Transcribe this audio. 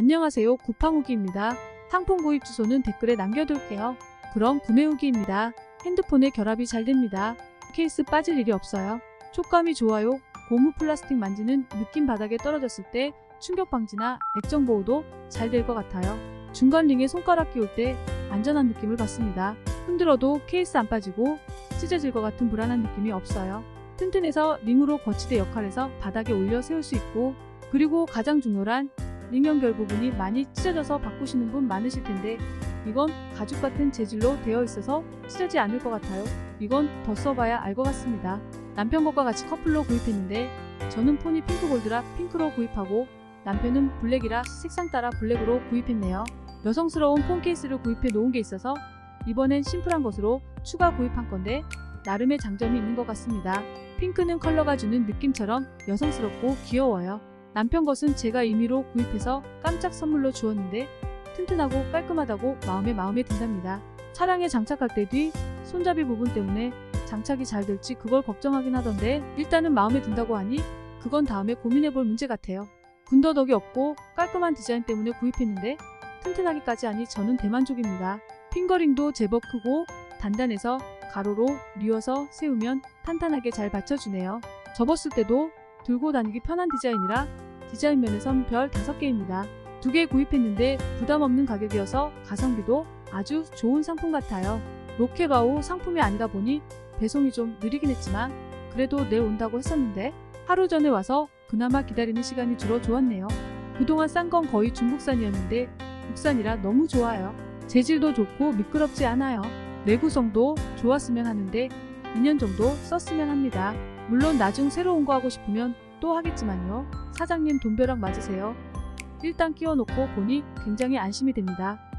안녕하세요. 구팡후기입니다. 상품 구입 주소는 댓글에 남겨둘게요. 그럼 구매 후기입니다. 핸드폰에 결합이 잘 됩니다. 케이스 빠질 일이 없어요. 촉감이 좋아요. 고무 플라스틱 만지는 느낌 바닥에 떨어졌을 때 충격 방지나 액정 보호도 잘 될 것 같아요. 중간 링에 손가락 끼울 때 안전한 느낌을 받습니다. 흔들어도 케이스 안 빠지고 찢어질 것 같은 불안한 느낌이 없어요. 튼튼해서 링으로 거치대 역할에서 바닥에 올려 세울 수 있고 그리고 가장 중요한 링 연결 부분이 많이 찢어져서 바꾸시는 분 많으실 텐데 이건 가죽 같은 재질로 되어 있어서 찢어지지 않을 것 같아요. 이건 더 써봐야 알 것 같습니다. 남편 것과 같이 커플로 구입했는데 저는 폰이 핑크 골드라 핑크로 구입하고 남편은 블랙이라 색상 따라 블랙으로 구입했네요. 여성스러운 폰 케이스를 구입해 놓은 게 있어서 이번엔 심플한 것으로 추가 구입한 건데 나름의 장점이 있는 것 같습니다. 핑크는 컬러가 주는 느낌처럼 여성스럽고 귀여워요. 남편 것은 제가 임의로 구입해서 깜짝 선물로 주었는데 튼튼하고 깔끔하다고 마음에 마음에 든답니다. 차량에 장착할 때 뒤 손잡이 부분 때문에 장착이 잘 될지 그걸 걱정하긴 하던데 일단은 마음에 든다고 하니 그건 다음에 고민해볼 문제 같아요. 군더더기 없고 깔끔한 디자인 때문에 구입했는데 튼튼하기까지 하니 저는 대만족입니다. 핑거링도 제법 크고 단단해서 가로로 뉘어서 세우면 탄탄하게 잘 받쳐주네요. 접었을 때도 들고 다니기 편한 디자인이라 디자인 면에선 별 5개입니다. 두개 구입했는데 부담 없는 가격이어서 가성비도 아주 좋은 상품 같아요. 로켓와우 상품이 아니다 보니 배송이 좀 느리긴 했지만 그래도 내일 온다고 했었는데 하루 전에 와서 그나마 기다리는 시간이 줄어 좋았네요. 그동안 싼 건 거의 중국산이었는데 국산이라 너무 좋아요. 재질도 좋고 미끄럽지 않아요. 내구성도 좋았으면 하는데 2년 정도 썼으면 합니다. 물론 나중 새로 온거 하고 싶으면 또 하겠지만요. 사장님 돈벼락 맞으세요. 일단 끼워놓고 보니 굉장히 안심이 됩니다.